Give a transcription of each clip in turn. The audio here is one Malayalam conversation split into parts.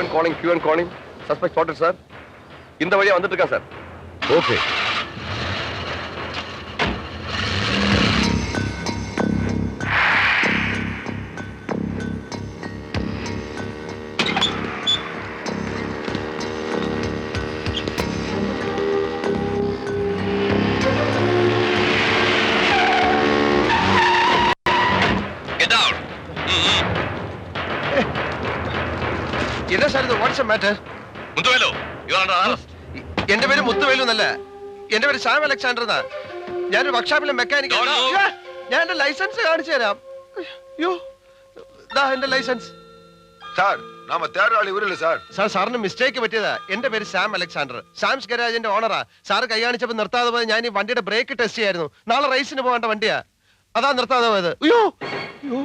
And calling Q calling suspect spotted sir இந்த வழியா வந்துட்டு இருக்கேன் சார் ஓகே என்ன സാർ ഇത് what's matter Muthuvelu you are under arrest എന്റെ പേര് മുത്തുവേലു എന്നല്ല എന്റെ പേര് സാം അലക്സാണ്ടർ എന്നാ ഞാനൊരു വർക്ക്ഷോപ്പിലെ മെക്കാനിക് No, no. ഞാൻ എന്റെ ലൈസൻസ് കാണിച്ചു തരാം യോ ദാ എന്റെ ലൈസൻസ് சார் நாம தேடுற ஆள் இவரு இல்ல சார் സാർ സാറിന് മിസ്റ്റേക്ക് പറ്റിയതാ എന്റെ പേര് സാം അലക്സാണ്ടർ സാംസ് ഗരാജിന്റെ ഓണറാ സാർ കൈ കാണിച്ചപ്പോ നിർത്താതെ പോയത് ഞാൻ ഈ വണ്ടിയുടെ ബ്രേക്ക് ടെസ്റ്റ് ചെയ്യായിരുന്നു നാളെ റേസിന് പോകേണ്ട വണ്ടിയാ അതാ നിർത്താതെ പോയത് അയ്യോ അയ്യോ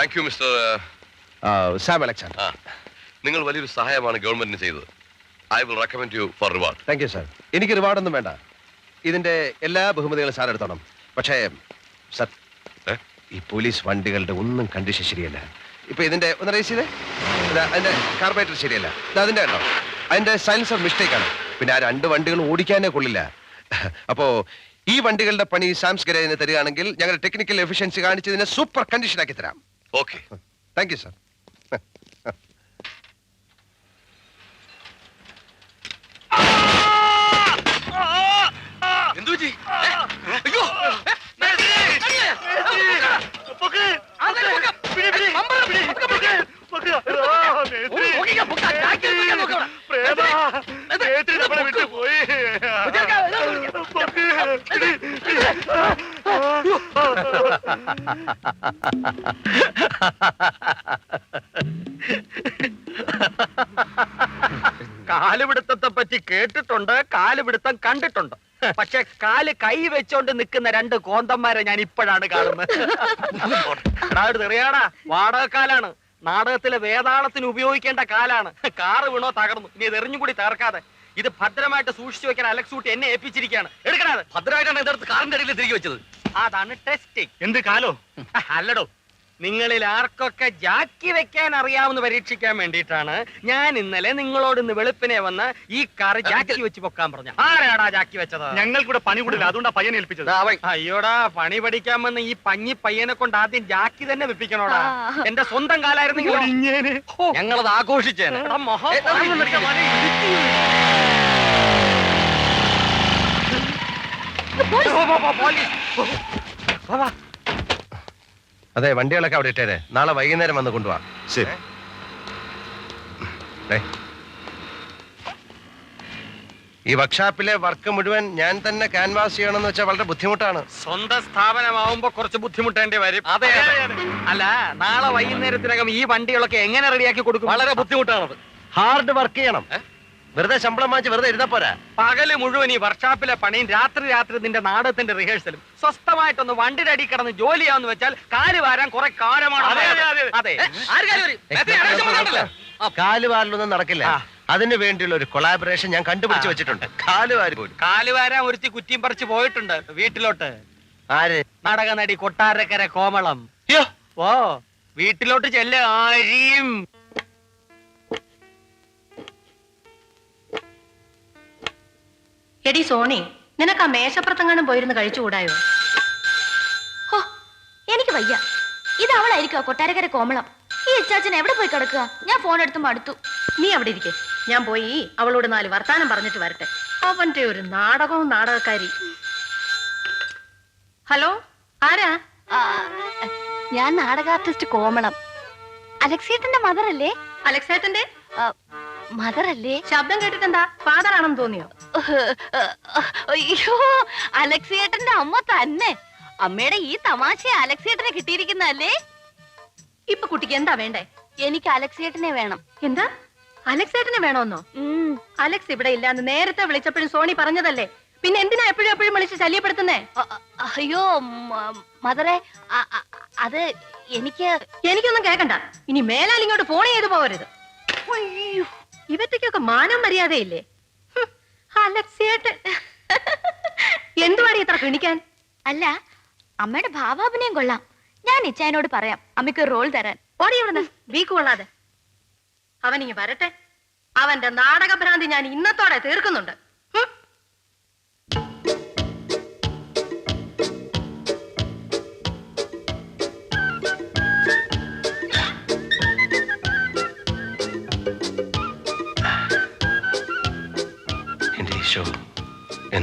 Thank you mister Sam Alexander. നിങ്ങൾ വലിയൊരു സഹായമാണ് ഗവൺമെന്റിന് ചെയ്തത്. I will recommend you for reward thank you sir എനിക്ക് റിവാർഡൊന്നും വേണ്ട. ഇതിന്റെ എല്ലാ ബഹുമതികളും സാർ എടുത്തോണം. പക്ഷേ സാർ? ഈ പോലീസ് വണ്ടികളുടെ ഒന്നും കണ്ടീഷൻ ശരിയല്ല. ഇപ്പൊ ഇതിന്റെ ഒന്ന് റേസ് ചെയ്തേ. അതിന്റെ കാർബറേറ്റർ ശരിയല്ല. അതിന്റെ കേട്ടോ. അതിന്റെ സൈലൻസർ മിസ്റ്റേക്ക് ആണ്. പിന്നെ ആ രണ്ട് വണ്ടികൾ ഓടിക്കാനേ കൊള്ളില്ല. അപ്പോ ഈ വണ്ടികളുടെ പണി സാംസ് ഗരേജിന് തരികയാണെങ്കിൽ ഞങ്ങളുടെ ടെക്നിക്കൽ എഫിഷ്യൻസി കാണിച്ചതിനെ സൂപ്പർ കണ്ടീഷൻ ആക്കി തരാം. ഓക്കെ. Thank you sir. എന്തു പറ്റി? അയ്യോ. കാലുപിടുത്തത്തെ പറ്റി കേട്ടിട്ടുണ്ട് കാലുപിടുത്തം കണ്ടിട്ടുണ്ട്. പക്ഷെ കാൽ കൈ വെച്ചോണ്ട് നിൽക്കുന്ന രണ്ട് കോന്തന്മാരെ ഞാൻ ഇപ്പോഴാണ് കാണുന്നത്. തെറിയാടാ. വാടകക്കാലാണ്. നാടകത്തിലെ വേതാളത്തിന് ഉപയോഗിക്കേണ്ട കാലാണ്. കാറ് വീണോ തകർന്നു. ഇനി എറിഞ്ഞും കൂടി തകർക്കാതെ. ഇത് ഭദ്രമായിട്ട് സൂക്ഷിച്ചു വെക്കാൻ അലക്സ് ഊട്ടി എന്നെ ഏൽപ്പിച്ചിരിക്കുകയാണ്. എടുക്കണത് ഭദ്രമായിട്ടാണ് ഇതെടുത്ത് കാറിന്റെ അടിയിൽ തിരികെ വെച്ചത്. അതാണ് ടെസ്റ്റിംഗ് എന്ത് കാലോ? അല്ലടോ. നിങ്ങളിൽ ആർക്കൊക്കെ ജാക്കി വെക്കാൻ അറിയാവുന്ന പരീക്ഷിക്കാൻ വേണ്ടിയിട്ടാണ് ഞാൻ ഇന്നലെ നിങ്ങളോട് ഇന്ന് വെളുപ്പിനെ വന്ന് ഈ കാർ ജാക്കി വെച്ച് പൊക്കാൻ പറഞ്ഞു ആരാടാ ജാക്കി വെച്ചത്? ഞങ്ങൾക്കൂടെ പണി കൂടില്ല അതുകൊണ്ടാ പയ്യനെ ഏൽപ്പിച്ചത്. അയ്യോടാ പണി പഠിക്കാൻ വന്ന ഈ പഞ്ഞി പയ്യനെ കൊണ്ട് ആദ്യം ജാക്കി തന്നെ വെപ്പിക്കണോടാ. എന്റെ സ്വന്തം കാലായിരുന്നു ഞങ്ങളത് ആഘോഷിച്ചേനെ. പോ, പോലീസ്. അതെ വണ്ടികളൊക്കെ അവിടെ ഇട്ടേരെ. നാളെ വൈകുന്നേരം വന്ന് കൊണ്ടുപോവാ ശരി. ഈ വർക്ക്ഷോപ്പിലെ വർക്ക് മുഴുവൻ ഞാൻ തന്നെ ക്യാൻവാസ് ചെയ്യണമെന്ന് വെച്ചാൽ വളരെ ബുദ്ധിമുട്ടാണ്. സ്വന്തം സ്ഥാപനമാവുമ്പോ കുറച്ച് ബുദ്ധിമുട്ടേണ്ടി വരും. അതെ, അതെ. അല്ല നാളെ വൈകുന്നേരത്തിനകം ഈ വണ്ടികളൊക്കെ എങ്ങനെ റെഡിയാക്കി കൊടുക്കും? വളരെ ബുദ്ധിമുട്ടാണത്. ഹാർഡ് വർക്ക് ചെയ്യണം. വെറുതെ ശമ്പളം വാങ്ങിച്ച് വെറുതെ ഇരുന്നാ പോരാ. പകൽ മുഴുവൻ ഈ വർക്ക്ഷോപ്പിലെ പണിയും രാത്രി രാത്രി നിന്റെ നാടകത്തിന്റെ റിഹേഴ്സലും സ്വസ്ഥമായിട്ടൊന്ന് വണ്ടിയുടെ അടി കിടന്ന് ജോലിയാന്ന് വെച്ചാൽ കാൽ വാരാൻ കുറെ കാലമാണ് അതെ, കാലുവാരിലൊന്നും നടക്കില്ല. അതിനു വേണ്ടിയുള്ള ഒരു കൊളാബറേഷൻ ഞാൻ കണ്ടുപിടിച്ച് വെച്ചിട്ടുണ്ട്. കാലുവാരി പോലും. കാൽ വാരാൻ ഒരുത്തി കുറ്റിയും പറിച്ച് പോയിട്ടുണ്ട് വീട്ടിലോട്ട്. ആര്? നാടക നടി കൊട്ടാരക്കര കോമളം. ഓ വീട്ടിലോട്ട് ചെല്ല ആരിയും. എടി സോണി നിനക്ക് ആ മേശപ്പുറത്തെങ്ങാനും പോയിരുന്ന് കഴിച്ചുകൂടായോ? ഹോ, എനിക്ക് വയ്യ. ഇത് അവളായിരിക്കും കൊട്ടാരക്കര കോമളം. ഈ ഇച്ചാച്ചൻ എവിടെ പോയി കിടക്കുക? ഞാൻ ഫോൺ എടുത്ത് മടുത്തു. നീ അവിടെ ഇരിക്കെ. ഞാൻ പോയി അവളോട് നാല് വർത്താനം പറഞ്ഞിട്ട് വരട്ടെ. അവന്റെ ഒരു നാടകവും നാടകക്കാരി. ഹലോ ആരാ? ഞാൻ നാടക ആർട്ടിസ്റ്റ് കോമളം. അലക്സേട്ടന്റെ മദറല്ലേ അലക്സേട്ടന്റെ? മദർ അല്ലേ ശബ്ദം കേട്ടിട്ടെന്താ? ഫാദർ ആണെന്ന് തോന്നിയോ അയ്യോ അലക്സിയേട്ടന്റെ അമ്മ തന്നെ. അമ്മയുടെ ഈ തമാശ അലക്സിയേട്ടനെ കിട്ടിയിരിക്കുന്നല്ലേ ഇപ്പൊ കുട്ടിക്ക് എന്താ വേണ്ടേ? എനിക്ക് അലക്സിയേട്ടനെ വേണം. എന്താ? അലക്സേട്ടനെ വേണോന്നോ? അലക്സ് ഇവിടെ ഇല്ലാന്ന് നേരത്തെ വിളിച്ചപ്പോഴും സോണി പറഞ്ഞതല്ലേ. പിന്നെ എന്തിനാ എപ്പോഴും എപ്പോഴും വിളിച്ച് ശല്യപ്പെടുത്തുന്നേ? അയ്യോ മദറെ അത് എനിക്ക് എനിക്കൊന്നും കേക്കണ്ട. ഇനി മേലാൽ ഇങ്ങോട്ട് ഫോൺ ചെയ്തു പോകരുത് അയ്യോ, ഇവറ്റയ്ക്കൊക്കെ മാനം മര്യാദയില്ലേ? അലക്സിയേട്ടൻ. എന്തുവാടി ഇത്ര കിണിക്കാൻ അല്ല അമ്മയുടെ ഭാവാഭിനയം കൊള്ളാം. ഞാൻ ഇച്ചായനോട് പറയാം അമ്മയ്ക്ക് റോൾ തരാൻ. ഓടി ഇവിടുന്ന് വീക്ക് കൊള്ളാതെ. അവൻ ഇനി വരട്ടെ. അവന്റെ നാടകഭ്രാന്തി ഞാൻ ഇന്നത്തോടെ തീർക്കുന്നുണ്ട്.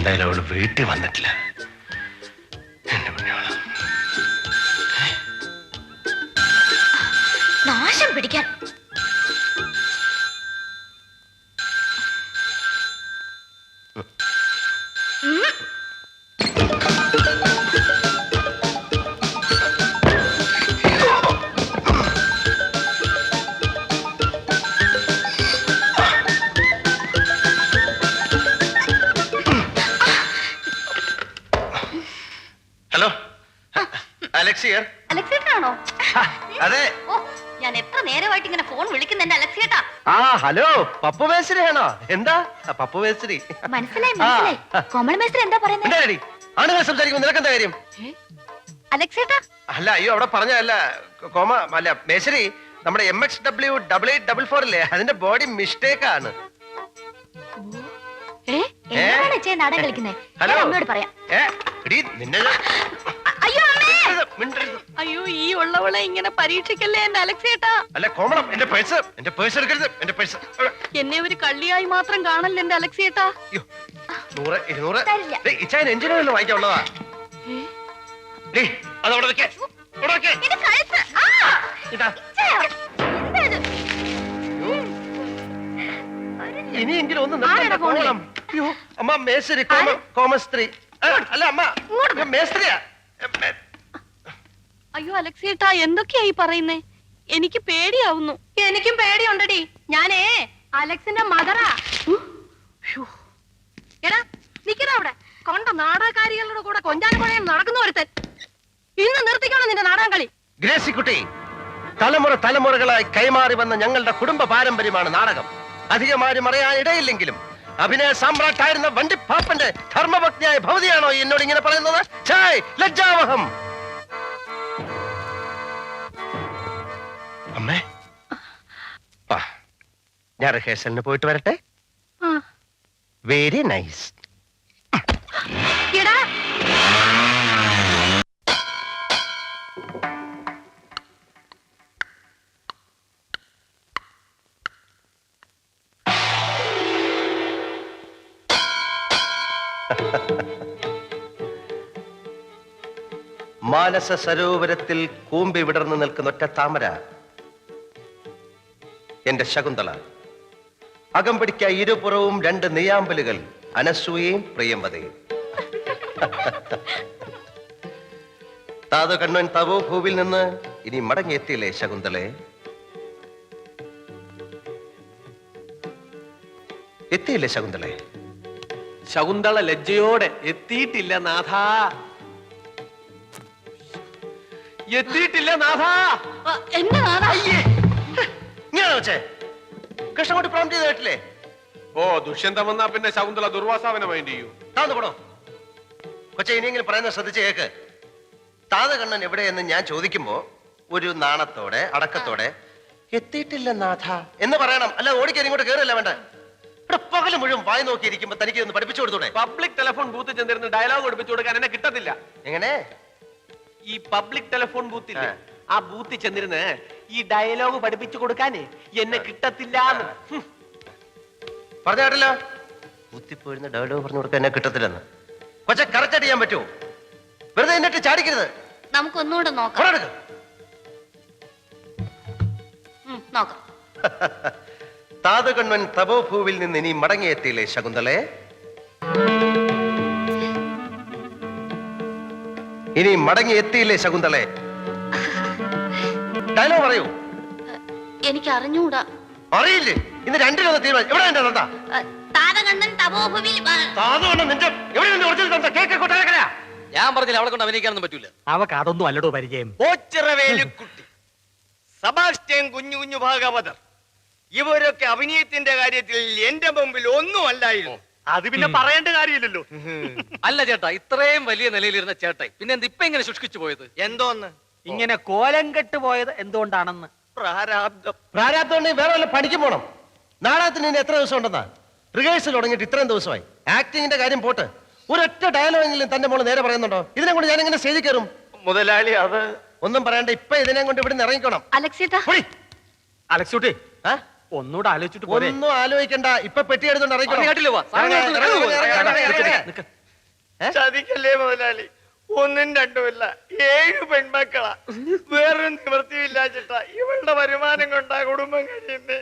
എന്തായാലും അവൾ വീട്ടിൽ വന്നിട്ടില്ല എന്റെ പുണ്യവള. നാശം പിടിക്കാൻ അലക്സിയർ അലക്സേട്ടനാണോ അതെ. ഓ ഞാൻ എത്ര നേരമായിട്ട് ഇങ്ങനെ ഫോൺ വിളിക്കുന്ന എന്റെ അലക്സേട്ടാ ആ ഹലോ പപ്പു എന്താ? ആ, പപ്പു മേസ്ത്രി. മനസ്സിലായി മനസ്സിലായി. കോമള മേസ്ത്രി എന്താ പറയുന്നത് എന്താടി ആണുങ്ങൾ സംസാരിക്കുമ്പോൾ നിനക്കെന്താ കാര്യം? അലക്സേട്ടാ അല്ല അയ്യോ അവിടെ പറഞ്ഞല്ല കോമ അല്ല മേശ്രി നമ്മുടെ M X W double eight double four ഇല്ലേ? അതിന്റെ ബോഡി മിസ്റ്റേക്ക് ആണ്. ഏ? എന്താണ് കളിക്കുന്നത് ഹലോ. അമ്മയോട് പറയാം. ഏ എടീ, നിന്നെ ഞാൻ- അയ്യോ അമ്മേ മിണ്ടരുത്. അയ്യോ ഈ ഉള്ളവളെ ഇങ്ങനെ പരീക്ഷിക്കല്ലേ എന്റെ അലക്സേട്ടാ അല്ല കോമളം എന്റെ പേഴ്സ് എന്റെ പേഴ്സ് എടുക്കരുത് എന്റെ പേഴ്സ് എന്നെ ഒരു കള്ളിയായി മാത്രം കാണല്ലേ എന്റെ അലക്സേട്ടാ അയ്യോ നൂറ് ഇരുന്നൂറ്. ഇച്ചായൻ എഞ്ചിനീയറിൽ വാങ്ങിക്കാനുള്ളതാ. അതവിടെ വെക്കേ. അവിടെ വെക്കേ! ഇതാ? ഇനിയെങ്കിലും ഒന്ന് കോമളം. അയ്യോ അമ്മ മേശ്രി കോമ? കോമസ്ത്രീ. അല്ല അമ്മ. മേസ്ത്രിയാ. അയ്യോ അലക്സേട്ടാ എന്തൊക്കെയായി പറയുന്നേ? എനിക്ക് പേടിയാവുന്നു. എനിക്കും പേടിയുണ്ടടി. ഞാനേ അലക്സിന്റെ മദറാ. എടാ നിക്കടാ അവിടെ. കൊണ്ട നാടകക്കാരികളുടെ കൂടെ കൊഞ്ചാനപ്പുഴയും നടക്കുന്ന ഒരുത്തൻ. ഇന്ന് നിർത്തിക്കണം നിന്റെ നാടകം കളി ഗ്രേസിക്കുട്ടി തലമുറ തലമുറകളായി കൈമാറി വന്ന ഞങ്ങളുടെ കുടുംബ പാരമ്പര്യമാണ് നാടകം. അധികമാരും അറിയാൻ ഇടയില്ലെങ്കിലും അഭിനയ സാമ്രാട്ടായിരുന്ന വണ്ടിപ്പാപ്പന്റെ ധർമ്മഭക്തിയായ ഭവതിയാണോ എന്നോട് ഇങ്ങനെ പറയുന്നത്? ലജ്ജാവഹം. അമ്മേ. ആ, ഞാൻ റിഹേഴ്സലിന് പോയിട്ട് വരട്ടെ. വെരി നൈസ് മാനസ സരോവരത്തിൽ കൂമ്പി വിടർന്നു നിൽക്കുന്ന ഒറ്റ താമര. എന്റെ ശകുന്തള. അകം പിടിക്ക ഇരുപുറവും രണ്ട് നെയ്യാമ്പലുകൾ അനസൂയയും പ്രിയമ്പതയും താതു കണ്ണൻ തവോ ഭൂവിൽ നിന്ന് ഇനി മടങ്ങിയെത്തിയില്ലേ ശകുന്തളെ? എത്തിയില്ലേ ശകുന്തളെ? ശകുന്തള ലജ്ജയോടെ എത്തിയിട്ടില്ല നാഥ. എത്തിയിട്ടില്ല നാഥ. എന്റെ നാഥ? വെച്ചേ. കൃഷ്ണൻകുട്ടി പ്രോം ചെയ്ത് ഓ ദുഷ്യന്തം വന്നാ പിന്നെ ശകുന്തള ദുർവാസാവനെ മൈൻഡ് ചെയ്യൂ. താന്ന് പോടോ കൊച്ചെ ഇനിയെങ്കിലും പറയുന്നത് ശ്രദ്ധിച്ച് കേക്ക്. താതകണ്ണൻ എവിടെയെന്ന് ഞാൻ ചോദിക്കുമ്പോ ഒരു നാണത്തോടെ അടക്കത്തോടെ എത്തിയിട്ടില്ല നാഥ. എന്ന് പറയണം. അല്ല ഓടിക്കാൻ ഇങ്ങോട്ട് കയറില്ല വേണ്ട? ഇവിടെ പകൽ മുഴുവൻ വായി നോക്കിയിരിക്കുമ്പോ തനിക്ക് ഒന്ന് പഠിപ്പിച്ചു കൊടുത്തൂടെ? പബ്ലിക് ടെലിഫോൺ ബൂത്ത് ചെന്നിരുന്ന് ഡയലോഗ് പഠിപ്പിച്ചു കൊടുക്കാൻ എന്നെ കിട്ടത്തില്ല. എങ്ങനെ? ഈ പബ്ലിക് ടെലിഫോൺ ബൂത്തില്ലേ ആ. ആ ബൂത്തിൽ ചെന്നിരുന്ന് ഈ ഡയലോഗ് പഠിപ്പിച്ചു കൊടുക്കാനേ എന്നെ കിട്ടത്തില്ല പറഞ്ഞു കേട്ടല്ലോ? കുത്തിപ്പോയിരുന്ന ഡയലോഗ് പറഞ്ഞു കൊടുക്കാൻ എന്നെ കിട്ടത്തില്ലെന്ന്. കൊച്ച കറക്റ്റ് ചെയ്യാൻ പറ്റുമോ? വെറുതെ എന്നിട്ട് ചാടിക്കരുത്. നമുക്ക് ഒന്നുകൂടെ നോക്കാം നോക്കാം. താതകണ്വൻ തപോഭൂവിൽ നിന്ന് ഇനി മടങ്ങിയെത്തിയില്ലേ ശകുന്തളെ? ഇനി മടങ്ങിയെത്തിയില്ലേ ശകുന്തളെ? ഡയലോഗ് പറയൂ. എനിക്ക് അറിഞ്ഞൂടാ അറിയില്ലേ? ഇന്ന് രണ്ടു രൂപ തീരുമാനം എവിടെ എന്റെ തന്ത തപോഭുവിൽ നിന്റെ എവിടെ നിന്റെ ഒറിജിനൽ തന്ത കേക്ക് കൊട്ടാരക്കരയാ? ഞാൻ പറഞ്ഞില്ല അവളെ കൊണ്ട് അഭിനയിക്കാനൊന്നും പറ്റൂല. അവക്ക് അതൊന്നും അല്ലടോ പരിചയം. ഓച്ചിറവേലുക്കുട്ടി സബാസ്റ്റ്യൻ കുഞ്ഞു കുഞ്ഞു ഭാഗവതർ. ഇവരൊക്കെ അഭിനയത്തിന്റെ കാര്യത്തിൽ എന്റെ മുമ്പിൽ ഒന്നും അല്ലായിരുന്നു. അത് പിന്നെ പറയേണ്ട കാര്യമില്ലല്ലോ. അല്ല ചേട്ടാ ഇത്രയും വലിയ നിലയിലിരുന്ന ചേട്ടായി പിന്നെ എന്ത് ഇപ്പൊ ഇങ്ങനെ ശുഷ്കിച്ചു പോയത്? എന്തോന്ന്? ഇങ്ങനെ കോലം കെട്ട് പോയത് എന്തുകൊണ്ടാണെന്ന്? പ്രാരാബ്ദം. പ്രാരാബ്ദം വേറെ വല്ല പഠിച്ചു പോണം. നാടകത്തിന് ഇനി എത്ര ദിവസം ഉണ്ടെന്നാ? റിഹേഴ്സൽ തുടങ്ങിയിട്ട് ഇത്രയും ദിവസമായി. ആക്ടിങ്ങിന്റെ കാര്യം പോട്ട്. ഒരൊറ്റ ഡയലോഗെങ്കിലും തന്റെ മോൾ നേരെ പറയുന്നുണ്ടോ? ഇതിനെ കൊണ്ട് ഞാൻ എങ്ങനെ സ്റ്റേജിൽ കയറും? മുതലാളി അത് ഒന്നും പറയണ്ട ഇപ്പൊ ഇതിനെ കൊണ്ട് ഇവിടെ ഇറങ്ങിക്കണം. അലക്സൂട്ടി. ആ? ഒന്നുകൂടെ ആലോചിച്ചിട്ട് പോരെ. ഒന്നും ആലോചിക്കണ്ട. ഇപ്പൊ പെട്ടി എടുത്തോണ്ട് ഇറങ്ങിക്കോട്ടില്ല മുതലാളി? ഒന്നും രണ്ടുമില്ല. ഏഴ് പെൺമക്കളാ. വേറൊരു നിവൃത്തിയില്ലാച്ചിട്ടാ ഇവളുടെ വരുമാനം കൊണ്ടാ കുടുംബം കഴിയുന്നേ.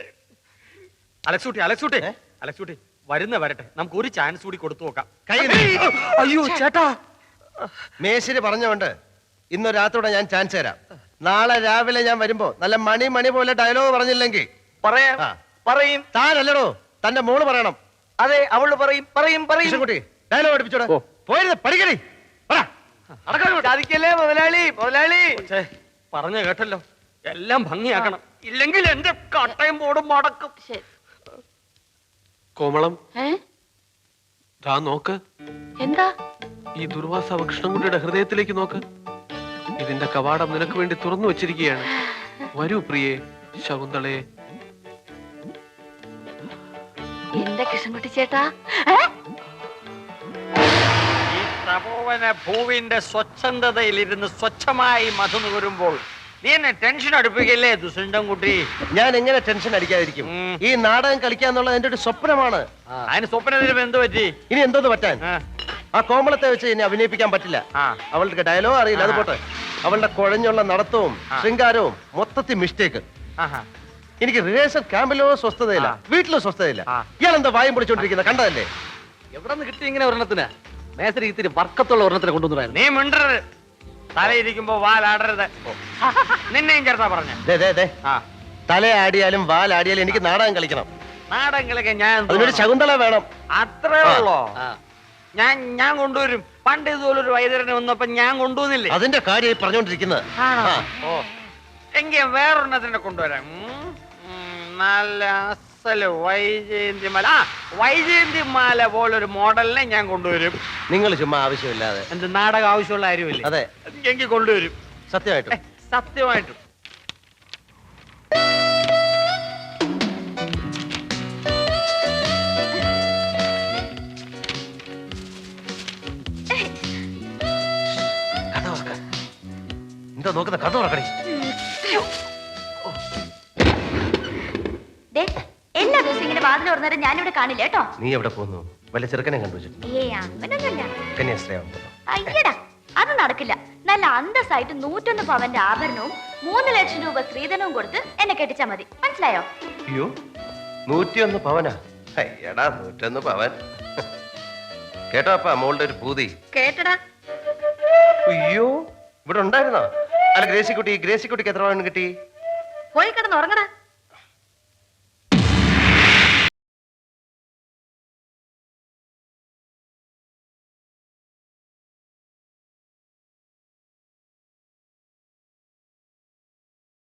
അലക്സൂട്ടി അലക്സൂട്ടി? അലക്സൂട്ടി വരുന്ന വരട്ടെ. നമുക്ക് ഒരു ചാൻസ് കൂടി കൊടുത്തു നോക്കാം. അയ്യോ ചേട്ടാ. മേശിരി പറഞ്ഞോണ്ട് ഇന്ന് രാത്രിയോടെ ഞാൻ ചാൻസ് തരാം. നാളെ രാവിലെ ഞാൻ വരുമ്പോ നല്ല മണി മണി പോലെ ഡയലോഗ് പറഞ്ഞില്ലെങ്കിൽ. പറയാം. പറയും. താനല്ലടോ തന്റെ മോൾ പറയണം. അതെ അവൾ പറയും. പറയും പറയും. കുട്ടി ഡയലോഗ് പഠിപ്പിച്ചോടെ. പോയിരുന്ന് പഠിക്കണേ ചതിക്കല്ലേ മുതലാളി? മുതലാളി! പറഞ്ഞ കേട്ടല്ലോ. എല്ലാം ഭംഗിയാക്കണം. ഇല്ലെങ്കിൽ എന്റെ കട്ടയും പോടും മടക്കും. കോമളം ഏ? ദാ നോക്ക്. എന്താ? ഈ ദുർവാസാവ് കൃഷ്ണൻകുട്ടിയുടെ ഹൃദയത്തിലേക്ക് നോക്ക്. ഇതിന്റെ കവാടം നിനക്ക് വേണ്ടി തുറന്നു വെച്ചിരിക്കുകയാണ്. വരൂ പ്രിയേ ശകുന്തളയെ. എന്റെ കൃഷ്ണൻകുട്ടി ചേട്ടാ. തപോവന ഭൂവിന്റെ സ്വച്ഛന്തതയിലിരുന്ന് സ്വച്ഛമായി മധു നുകരുമ്പോൾ നീ എന്നെ ടെൻഷൻ അടുപ്പിക്കല്ലേ ദുസുണ്ടൻ കുട്ടി? ഞാൻ എങ്ങനെ ടെൻഷൻ അടിക്കാതിരിക്കും? ഉം. ഈ നാടകം കളിക്കാന്നുള്ളത് എന്റെ ഒരു സ്വപ്നമാണ്. അതിന് സ്വപ്നത്തിന് എന്ത് പറ്റി? ഇനി എന്തോന്ന് പറ്റാൻ? ആ, ആ കോമളത്തെ വെച്ച് ഇനി അഭിനയിപ്പിക്കാൻ പറ്റില്ല. ആ. അവളുടെ ഡയലോഗ് അറിയില്ല. അത് പോട്ടെ. അവളുടെ കുഴഞ്ഞുള്ള നടത്തവും ശൃംഗാരവും മൊത്തത്തിൽ മിസ്റ്റേക്ക് ആഹാ. എനിക്ക് റിഹേഴ്സൽ ക്യാമ്പിലോ സ്വസ്ഥതയില്ല. വീട്ടിലോ സ്വസ്ഥതയില്ല. ആ. ഇയാൾ എന്താ വായും പിടിച്ചോണ്ടിരിക്കുന്നത് കണ്ടതല്ലേ? എവിടെ നിന്ന് കിട്ടി ഇങ്ങനെ ഒരെണ്ണത്തിന്? മേസരി ഇത്തിരി വർക്കത്തുള്ള ഒരെണ്ണത്തിന് കൊണ്ടുവന്നു നീ മിണ്ടരുത്. തലയിരിക്കുമ്പോ വാലാടരുത്. നിന്നെയും ചേർത്താ പറഞ്ഞ. ദേ, ദേ, ദേ. തല ആടിയാലും വാലാടിയാലും എനിക്ക് നാടകം കളിക്കണം. നാടകം കളിക്കാൻ ഞാൻ അതിനൊരു വേണം? ശകുന്തള വേണം. അത്രേ. ഉള്ളോ? ഞാൻ ഞാൻ കൊണ്ടുവരും. പണ്ട് ഇതുപോലെ ഒരു വൈദ്യരനെ വന്നപ്പോ ഞാൻ കൊണ്ടുവന്നില്ലേ? അതിന്റെ കാര്യം പറഞ്ഞോണ്ടിരിക്കുന്നത്. എങ്കിൽ വേറൊരെണ്ണത്തിന്റെ കൊണ്ടുവരാം. നല്ല അസൽ വൈജയന്തി മാല. ആ വൈജയന്തി മാല പോലൊരു മോഡലിനെ ഞാൻ കൊണ്ടുവരും. നിങ്ങൾ ചുമ്മാ ആവശ്യമില്ലാതെ. എന്ത് നാടകം ആവശ്യമുള്ള ആരുമില്ല അതെ. എങ്കിൽ കൊണ്ടുവരും. സത്യമായിട്ടും. സത്യമായിട്ട്. സത്യമായിട്ടും എന്താ നോക്കുന്ന കാണില്ല കേട്ടോ. നീ എവിടെ പോന്നു? വല്ല ചെറുക്കനെ കണ്ടുവച്ചിട്ടുണ്ട്? ഏ അങ്ങനൊന്നുമില്ല. കന്യാസ്ത്രീയാവും പോന്നു അയ്യടാ അത് നടക്കില്ല. നല്ല അന്തസ്സായിട്ട് നൂറ്റൊന്ന് പവന്റെ ആഭരണവും മൂന്ന് ലക്ഷം രൂപ സ്ത്രീധനവും കൊടുത്ത് എന്നെ കെട്ടിച്ചാ മതി. മനസ്സിലായോ? അയ്യോ നൂറ്റിയൊന്ന് പവനാ? അയ്യടാ നൂറ്റൊന്ന് പവൻ. കേട്ടോ അപ്പ മോളുടെ ഒരു പൂതി. കേട്ടടാ. അയ്യോ ഇവിടെ ഉണ്ടായിരുന്നോ? അല്ല ഗ്രേസിക്കുട്ടി ഗ്രേസിക്കുട്ടിക്ക് എത്ര പവൻ കിട്ടി? പോയി കിടന്ന് ഉറങ്ങടാ.